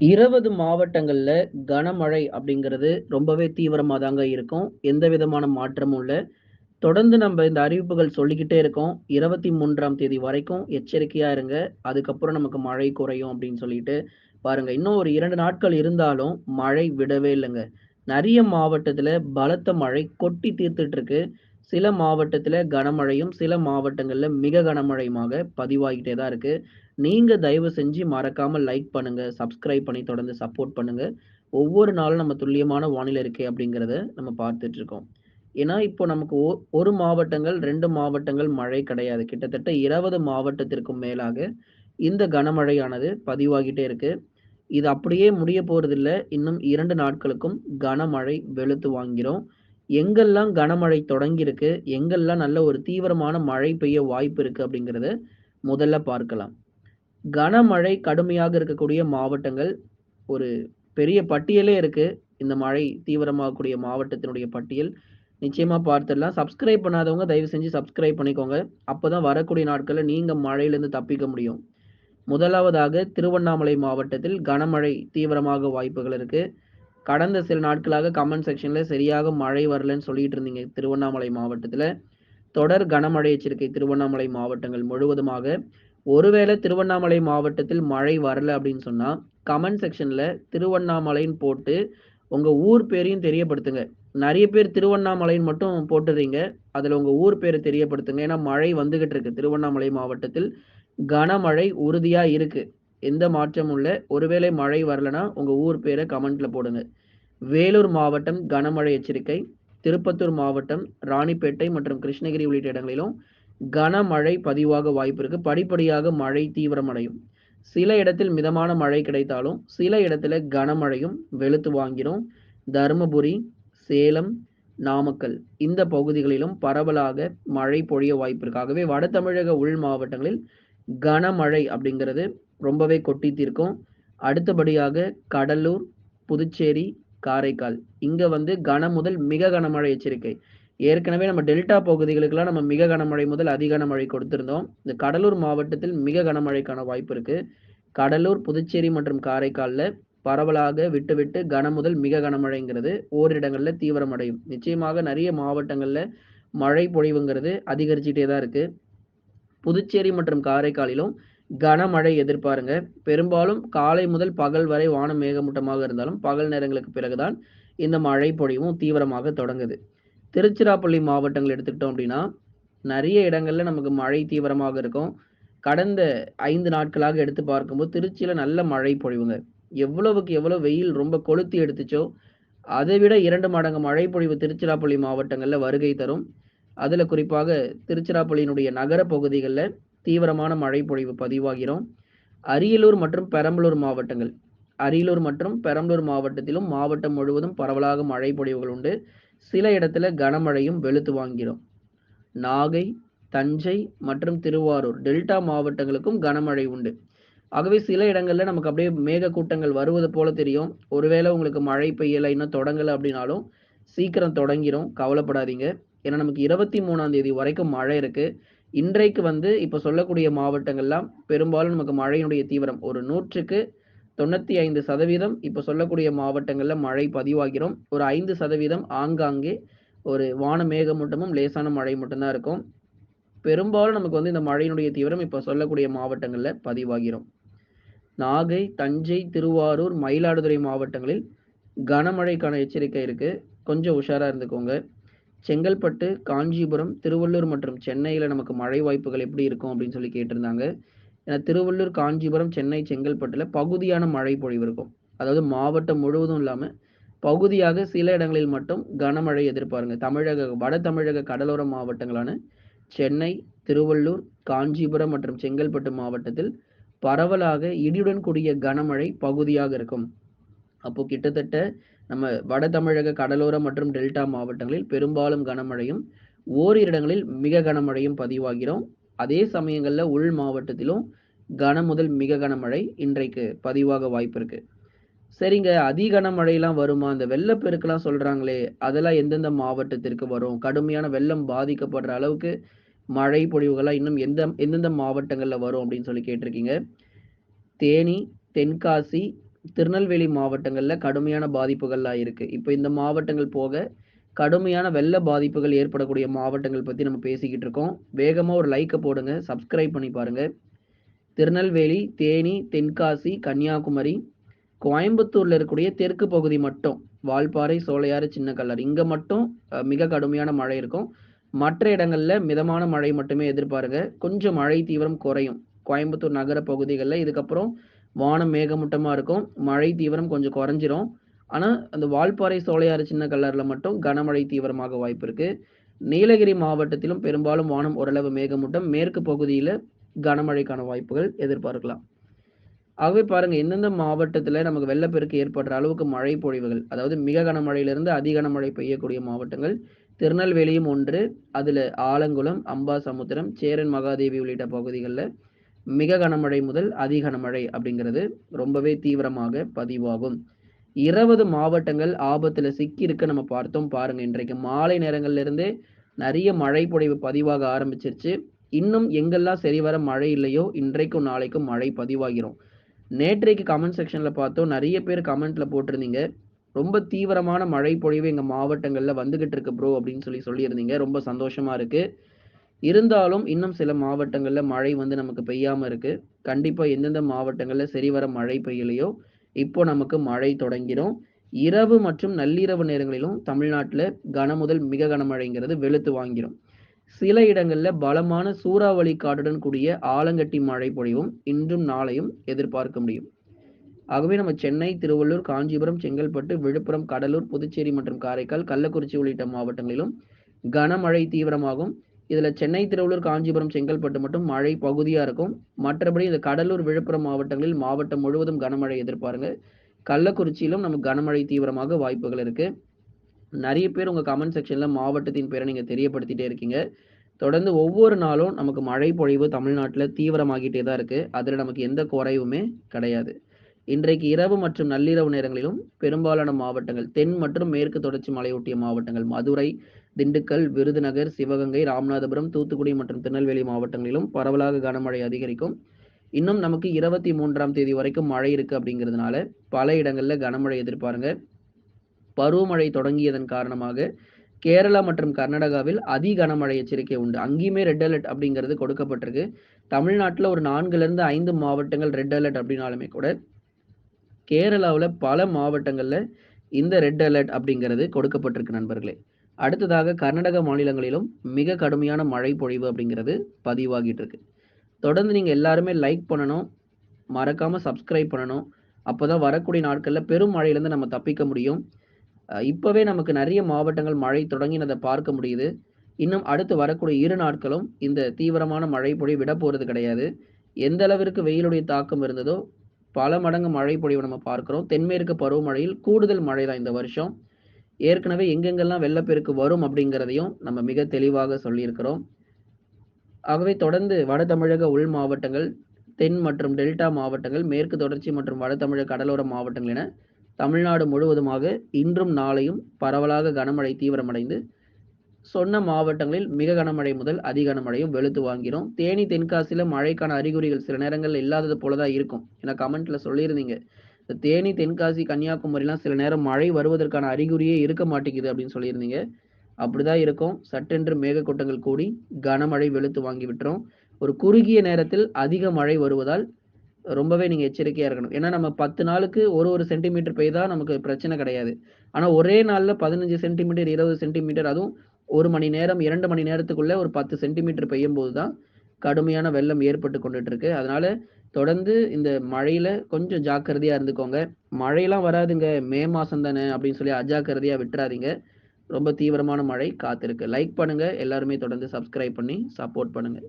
இருபது மாவட்டங்கள்ல கனமழை அப்படிங்கிறது ரொம்பவே தீவிரமா தாங்க இருக்கும். எந்த விதமான மாற்றமும் இல்லை தொடர்ந்து நம்ம இந்த அறிவிப்புகள் சொல்லிக்கிட்டே இருக்கோம். 23ஆம் தேதி வரைக்கும் எச்சரிக்கையா இருங்க. அதுக்கப்புறம் நமக்கு மழை குறையும் அப்படின்னு சொல்லிட்டு. பாருங்க, இன்னும் ஒரு இரண்டு நாட்கள் இருந்தாலும் மழை விடவே இல்லைங்க நிறைய மாவட்டத்துல பலத்த மழை கொட்டி தீர்த்துட்டு இருக்கு. சில மாவட்டத்தில் கனமழையும், சில மாவட்டங்களில் மிக கனமழையுமாக பதிவாகிட்டே தான் இருக்கு. நீங்க தயவு செஞ்சு மறக்காம லைக் பண்ணுங்க, சப்ஸ்கிரைப் பண்ணி தொடர்ந்து சப்போர்ட் பண்ணுங்க. ஒவ்வொரு நாளும் நம்ம துல்லியமான வானிலை இருக்கே அப்படிங்கிறத நம்ம பார்த்துட்டு இருக்கோம். ஏன்னா, இப்போ நமக்கு ஒ 1 மாவட்டங்கள், ரெண்டு மாவட்டங்கள் மழை கிடையாது. கிட்டத்தட்ட 20 மாவட்டத்திற்கும் மேலாக இந்த கனமழையானது பதிவாகிட்டே இருக்கு. இது அப்படியே முடிய போறதில்லை இன்னும் இரண்டு நாட்களுக்கும் கனமழை வெளுத்து வாங்கிரும். எங்கெல்லாம் கனமழை தொடங்கியிருக்கு, எங்கெல்லாம் நல்ல ஒரு தீவிரமான மழை பெய்ய வாய்ப்பு இருக்கு அப்படிங்கிறத முதல்ல பார்க்கலாம். கனமழை கடுமையாக இருக்கக்கூடிய மாவட்டங்கள் ஒரு பெரிய பட்டியலே இருக்கு. இந்த மழை தீவிரமாகக்கூடிய மாவட்டத்தினுடைய பட்டியல். நிச்சயமா பார்த்துடலாம். சப்ஸ்கிரைப் பண்ணாதவங்க தயவு செஞ்சு சப்ஸ்கிரைப் பண்ணிக்கோங்க. அப்பதான் வரக்கூடிய நாட்களில் நீங்க மழையிலிருந்து தப்பிக்க முடியும். முதலாவதாக திருவண்ணாமலை மாவட்டத்தில் கனமழை தீவிரமாக வாய்ப்புகள் இருக்குது கடந்த சில நாட்களாக கமெண்ட் செக்ஷன்ல சரியாக மழை வரலன்னு சொல்லிட்டு இருந்தீங்க திருவண்ணாமலை மாவட்டத்துல. தொடர் கனமழை எச்சரிக்கை திருவண்ணாமலை மாவட்டங்கள் முழுவதுமாக. ஒருவேளை திருவண்ணாமலை மாவட்டத்தில் மழை வரல அப்படின்னு சொன்னா, கமெண்ட் செக்ஷன்ல திருவண்ணாமலைன்னு போட்டு உங்க ஊர் பேரையும் தெரியப்படுத்துங்க. நிறைய பேர் திருவண்ணாமலைன்னு மட்டும் போட்டுறீங்க. அதுல உங்க ஊர் பேரை தெரியப்படுத்துங்க. ஏன்னா மழை வந்துகிட்டு இருக்கு. திருவண்ணாமலை மாவட்டத்தில் கனமழை உறுதியா இருக்கு. எந்த மாற்றமும் இல்லை ஒருவேளை மழை வரலன்னா உங்க ஊர் பேரை கமெண்ட்ல போடுங்க. வேலூர் மாவட்டம் கனமழை எச்சரிக்கை. திருப்பத்தூர் மாவட்டம், ராணிப்பேட்டை மற்றும் கிருஷ்ணகிரி உள்ளிட்ட இடங்களிலும் கனமழை பதிவாக வாய்ப்பு இருக்கு. படிப்படியாக மழை தீவிரமடையும். சில இடத்தில் மிதமான மழை கிடைத்தாலும், சில இடத்துல கனமழையும் வெளுத்து வாங்கிடும் தருமபுரி சேலம், நாமக்கல் இந்த பகுதிகளிலும் பரவலாக மழை பொழிய வாய்ப்பு இருக்காகவே வட தமிழக உள் மாவட்டங்களில் கனமழை அப்படிங்கிறது ரொம்பவே கொட்டி தீர்க்கும். அடுத்தபடியாக கடலூர், புதுச்சேரி, காரைக்கால். இங்கே வந்து கன முதல் மிக கனமழை எச்சரிக்கை. ஏற்கனவே நம்ம டெல்டா பகுதிகளுக்கெல்லாம் நம்ம மிக கனமழை முதல் அதி கனமழை கொடுத்திருந்தோம். இந்த கடலூர் மாவட்டத்தில் மிக கனமழைக்கான வாய்ப்பு இருக்கு. கடலூர், புதுச்சேரி மற்றும் காரைக்காலில் பரவலாக விட்டு விட்டு கன முதல் மிக கனமழைங்கிறது ஓரிடங்களில் தீவிரமடையும். நிச்சயமாக நிறைய மாவட்டங்களில் மழை பொழிவுங்கிறது அதிகரிச்சுட்டே தான் இருக்கு. புதுச்சேரி மற்றும் காரைக்காலிலும் கனமழை எதிர்பாருங்க. பெரும்பாலும் காலை முதல் பகல் வரை வானம் மேகமூட்டமாக இருந்தாலும், பகல் நேரங்களுக்கு பிறகு தான் இந்த மழை பொழிவும் தீவிரமாக தொடங்குது. திருச்சிராப்பள்ளி மாவட்டங்கள் எடுத்துக்கிட்டோம் அப்படின்னா, நிறைய இடங்கள்ல நமக்கு மழை தீவிரமாக இருக்கும். கடந்த ஐந்து நாட்களாக எடுத்து பார்க்கும்போது திருச்சியில நல்ல மழை பொழிவுங்க. எவ்வளவுக்கு எவ்வளவு வெயில் ரொம்ப கொளுத்தி எடுத்துச்சோ, அதை விட இரண்டு மடங்கு மழை பொழிவு திருச்சிராப்பள்ளி மாவட்டங்கள்ல வருகை தரும். அதுல குறிப்பாக திருச்சிராப்பள்ளியினுடைய நகர பகுதிகளில் தீவிரமான மழை பொழிவு பதிவாகிறோம் அரியலூர் மற்றும் பெரம்பலூர் மாவட்டங்கள். அரியலூர் மற்றும் பெரம்பலூர் மாவட்டத்திலும் மாவட்டம் முழுவதும் பரவலாக மழை பொழிவுகள் உண்டு. சில இடத்துல கனமழையும் வெளுத்து வாங்கிறோம் நாகை, தஞ்சை மற்றும் திருவாரூர் டெல்டா மாவட்டங்களுக்கும் கனமழை உண்டு. ஆகவே சில இடங்களில் நமக்கு அப்படியே மேகக்கூட்டங்கள் வருவது போல தெரியும். ஒருவேளை உங்களுக்கு மழை பெய்யலை இன்னும் தொடங்கலை அப்படின்னாலும், சீக்கிரம் தொடங்கிரும். கவலைப்படாதீங்க. ஏன்னா நமக்கு 23ஆம் தேதி வரைக்கும் மழை இருக்குது இன்றைக்கு வந்து இப்போ சொல்லக்கூடிய மாவட்டங்கள்லாம் பெரும்பாலும் நமக்கு மழையினுடைய தீவிரம் ஒரு நூற்றுக்கு தொண்ணூற்றி ஐந்து சதவீதம் இப்போ சொல்லக்கூடிய மாவட்டங்களில் மழை பதிவாகிறோம் ஒரு ஐந்து சதவீதம் ஆங்காங்கே ஒரு வான மேகமூட்டமும், லேசான மழை மட்டும்தான் இருக்கும். பெரும்பாலும் நமக்கு வந்து இந்த மழையினுடைய தீவிரம் இப்போ சொல்லக்கூடிய மாவட்டங்களில் பதிவாகிரும். நாகை, தஞ்சை, திருவாரூர், மயிலாடுதுறை மாவட்டங்களில் கனமழைக்கான எச்சரிக்கை இருக்குது கொஞ்சம் உஷாராக இருந்துக்கோங்க. செங்கல்பட்டு, காஞ்சிபுரம், திருவள்ளூர் மற்றும் சென்னையில் நமக்கு மழை வாய்ப்புகள் எப்படி இருக்கும் அப்படின்னு சொல்லி கேட்டிருந்தாங்க. ஏன்னா திருவள்ளூர், காஞ்சிபுரம், சென்னை, செங்கல்பட்டில் பகுதியான மழை பொழிவு இருக்கும். அதாவது மாவட்டம் முழுவதும் இல்லாமல் பகுதியாக சில இடங்களில் மட்டும் கனமழை எதிர்பாருங்க. தமிழக வட தமிழக கடலோர மாவட்டங்களான சென்னை, திருவள்ளூர், காஞ்சிபுரம் மற்றும் செங்கல்பட்டு மாவட்டத்தில் பரவலாக இடியுடன் கூடிய கனமழை பகுதியாக இருக்கும். அப்போ கிட்டத்தட்ட நம்ம வட தமிழக கடலோர மற்றும் டெல்டா மாவட்டங்களில் பெரும்பாலும் கனமழையும், ஓரிரு இடங்களில் மிக கனமழையும் பதிவாகிறோம் அதே சமயங்களில் உள் மாவட்டத்திலும் கன முதல் மிக கனமழை இன்றைக்கு பதிவாக வாய்ப்பு இருக்கு. சரிங்க, அதி வருமா? அந்த வெள்ளப்பெருக்கெல்லாம் சொல்றாங்களே, அதெல்லாம் எந்தெந்த மாவட்டத்திற்கு வரும்? கடுமையான வெள்ளம் பாதிக்கப்படுற அளவுக்கு மழை பொழிவுகள்லாம் இன்னும் எந்த எந்தெந்த மாவட்டங்களில் வரும் அப்படின்னு சொல்லி கேட்டிருக்கீங்க. தேனி, தென்காசி, திருநெல்வேலி மாவட்டங்களில் கடுமையான பாதிப்புகள்லாம் இருக்குது இப்போ இந்த மாவட்டங்கள் போக, கடுமையான வெள்ள பாதிப்புகள் ஏற்படக்கூடிய மாவட்டங்கள் பற்றி நம்ம பேசிக்கிட்டு இருக்கோம். வேகமாக ஒரு லைக்கை போடுங்க. சப்ஸ்கிரைப் பண்ணி பாருங்கள் திருநெல்வேலி, தேனி, தென்காசி, கன்னியாகுமரி, கோயம்புத்தூரில் இருக்கக்கூடிய தெற்கு பகுதி மட்டும், வால்பாறை, சோலையாறு, சின்ன கல்லர் இங்கே மட்டும் மிக கடுமையான மழை இருக்கும். மற்ற இடங்களில் மிதமான மழை மட்டுமே எதிர்பாருங்க. கொஞ்சம் மழை தீவிரம் குறையும். கோயம்புத்தூர் நகர பகுதிகளில் இதுக்கப்புறம் வானம் மேகமூட்டமாக இருக்கும். மழை தீவிரம் கொஞ்சம் குறைஞ்சிரும். ஆனால் அந்த வால்பாறை, சோலையாறு, சின்ன கல்லர்ல மட்டும் கனமழை தீவிரமாக வாய்ப்பு இருக்குது நீலகிரி மாவட்டத்திலும் பெரும்பாலும் வானம் ஓரளவு மேகமூட்டம். மேற்கு பகுதியில் கனமழைக்கான வாய்ப்புகள் எதிர்பார்க்கலாம். ஆகவே பாருங்க எந்தெந்த மாவட்டத்தில் நமக்கு வெள்ளப்பெருக்கு ஏற்படுற அளவுக்கு மழை பொழிவுகள், அதாவது மிக கனமழையிலிருந்து அதிக கனமழை பெய்யக்கூடிய மாவட்டங்கள், திருநெல்வேலியும் ஒன்று. அதில் ஆலங்குளம், அம்பாசமுத்திரம், சேரன் மகாதேவி உள்ளிட்ட பகுதிகளில் மிக கனமழை முதல் அதி கனமழை அப்படிங்கிறது ரொம்பவே தீவிரமாக பதிவாகும். 20 மாவட்டங்கள் ஆபத்தில் சிக்கியிருக்க நம்ம பார்த்தோம் பாருங்க. இன்றைக்கு மாலை நேரங்கள்லேருந்தே நிறைய மழை பொழிவு பதிவாக ஆரம்பிச்சிருச்சு. இன்னும் எங்கெல்லாம் சரிவர மழை இல்லையோ, இன்றைக்கும் நாளைக்கும் மழை பதிவாகிரும். நேற்றைக்கு கமெண்ட் செக்ஷனில் பார்த்தோம். நிறைய பேர் கமெண்ட்ல போட்டிருந்தீங்க. ரொம்ப தீவிரமான மழை பொழிவு எங்கள் மாவட்டங்களில் வந்துகிட்டு இருக்கு ப்ரோ அப்படின்னு சொல்லி சொல்லியிருந்தீங்க. ரொம்ப சந்தோஷமா இருக்குது இருந்தாலும் இன்னும் சில மாவட்டங்களில் மழை வந்து நமக்கு பெய்யாமல் இருக்கு. கண்டிப்பாக எந்தெந்த மாவட்டங்களில் சரிவர மழை பெய்யலையோ, இப்போ நமக்கு மழை தொடங்கிடும் இரவு மற்றும் நள்ளிரவு நேரங்களிலும் தமிழ்நாட்டில் கன முதல் மிக கனமழைங்கிறது வெளுத்து வாங்கிடும் சில இடங்களில் பலமான சூறாவளி காற்றுடன் கூடிய ஆலங்கட்டி மழை பொழிவும் இன்றும் நாளையும் எதிர்பார்க்க முடியும். ஆகவே நம்ம சென்னை, திருவள்ளூர், காஞ்சிபுரம், செங்கல்பட்டு, விழுப்புரம், கடலூர், புதுச்சேரி மற்றும் காரைக்கால், கள்ளக்குறிச்சி உள்ளிட்ட மாவட்டங்களிலும் கனமழை தீவிரமாகும். இதுல சென்னை, திருவள்ளூர், காஞ்சிபுரம், செங்கல்பட்டு மட்டும் மழை பகுதியா இருக்கும். மற்றபடி இந்த கடலூர், விழுப்புரம் மாவட்டங்களில் மாவட்டம் முழுவதும் கனமழை எதிர்பாருங்க. கள்ளக்குறிச்சியிலும் நமக்கு கனமழை தீவிரமாக வாய்ப்புகள் இருக்கு. நிறைய பேர் உங்க கமெண்ட் செக்ஷன்ல மாவட்டத்தின் பேரை நீங்க தெரியப்படுத்திட்டே இருக்கீங்க. தொடர்ந்து ஒவ்வொரு நாளும் நமக்கு மழை பொழிவு தமிழ்நாட்டில் தீவிரமாகிட்டே தான் இருக்கு. அதில் நமக்கு எந்த குறைவுமே கிடையாது. இன்றைக்கு இரவு மற்றும் நள்ளிரவு நேரங்களிலும் பெரும்பாலான மாவட்டங்கள், தென் மற்றும் மேற்கு தொடர்ச்சி மலையொட்டிய மாவட்டங்கள் மதுரை, திண்டுக்கல், விருதுநகர், சிவகங்கை, ராமநாதபுரம், தூத்துக்குடி மற்றும் திருநெல்வேலி மாவட்டங்களிலும் பரவலாக கனமழை அதிகரிக்கும். இன்னும் நமக்கு 23ஆம் தேதி வரைக்கும் மழை இருக்கு அப்படிங்கிறதுனால, பல இடங்களில் கனமழை எதிர்பாருங்க. பருவமழை தொடங்கியதன் காரணமாக கேரளா மற்றும் கர்நாடகாவில் அதி கனமழை எச்சரிக்கை உண்டு. அங்கேயுமே ரெட் அலர்ட் அப்படிங்கிறது கொடுக்கப்பட்டிருக்கு. தமிழ்நாட்டில் ஒரு 4லிருந்து 5 மாவட்டங்கள் ரெட் அலர்ட் அப்படின்னாலுமே கூட, கேரளாவில் பல மாவட்டங்களில் இந்த ரெட் அலர்ட் அப்படிங்கிறது கொடுக்கப்பட்டிருக்கு நண்பர்களே. அடுத்ததாக கர்நாடக மாநிலங்களிலும் மிக கடுமையான மழை பொழிவு அப்படிங்கிறது பதிவாகிட்டு இருக்கு. தொடர்ந்து நீங்கள் எல்லாருமே லைக் பண்ணணும். மறக்காமல் சப்ஸ்கிரைப் பண்ணணும். அப்போ தான் வரக்கூடிய நாட்களில் பெரும் மழையிலேருந்து நம்ம தப்பிக்க முடியும். இப்போவே நமக்கு நிறைய மாவட்டங்கள் மழை தொடங்கினதை பார்க்க முடியுது. இன்னும் அடுத்து வரக்கூடிய இரு நாட்களும் இந்த தீவிரமான மழை பொழிவு போகிறது கிடையாது. எந்த அளவிற்கு வெயிலுடைய தாக்கம் இருந்ததோ, பல மடங்கு மழை பொழிவு நம்ம பார்க்கிறோம். தென்மேற்கு பருவமழையில் கூடுதல் மழை தான் இந்த வருஷம். ஏற்கனவே எங்கெங்கெல்லாம் வெள்ளப்பெருக்கு வரும் அப்படிங்கிறதையும் நம்ம மிக தெளிவாக சொல்லியிருக்கிறோம். ஆகவே தொடர்ந்து வட தமிழக உள் மாவட்டங்கள், தென் மற்றும் டெல்டா மாவட்டங்கள், மேற்கு தொடர்ச்சி மற்றும் வட தமிழக கடலோர மாவட்டங்கள் என தமிழ்நாடு முழுவதுமாக இன்றும் நாளையும் பரவலாக கனமழை தீவிரமடைந்து, சொன்ன மாவட்டங்களில் மிக கனமழை முதல் அதி கனமழையும் வெளுத்து வாங்கிறோம் தேனி, தென்காசியில் மழைக்கான அறிகுறிகள் சில நேரங்கள் இல்லாதது போல தான் இருக்கும். ஏன்னா கமெண்ட்ல சொல்லியிருந்தீங்க. இந்த தேனி, தென்காசி, கன்னியாகுமரிலாம் சில நேரம் மழை வருவதற்கான அறிகுறியே இருக்க மாட்டேங்குது அப்படின்னு சொல்லியிருந்தீங்க. அப்படிதான் இருக்கும். சட்டென்று மேகக்கூட்டங்கள் கூடி கனமழை வெளுத்து வாங்கி விட்டுரும். ஒரு குறுகிய நேரத்தில் அதிக மழை வருவதால் ரொம்பவே நீங்க எச்சரிக்கையா இருக்கணும். ஏன்னா நம்ம 10 நாளுக்கு ஒரு ஒரு சென்டிமீட்டர் பெய்தா நமக்கு பிரச்சனை கிடையாது. ஆனா ஒரே நாள்ல 15 சென்டிமீட்டர், 20 சென்டிமீட்டர் அதுவும் ஒரு மணி நேரம், இரண்டு மணி நேரத்துக்குள்ள ஒரு 10 சென்டிமீட்டர் பெய்யும்போது தான் கடுமையான வெள்ளம் ஏற்பட்டு கொண்டுட்டு இருக்கு. அதனால தொடர்ந்து இந்த மழையில கொஞ்சம் ஜாக்கிரதையா இருந்துக்கோங்க. மழையெல்லாம் வராதுங்க. மே மாசம் தானே அப்படின்னு சொல்லி அஜாக்கிரதையா விட்டுறாதீங்க. ரொம்ப தீவிரமான மழை காத்திருக்கு. லைக் பண்ணுங்க. எல்லாருமே தொடர்ந்து சப்ஸ்கிரைப் பண்ணி சப்போர்ட் பண்ணுங்க.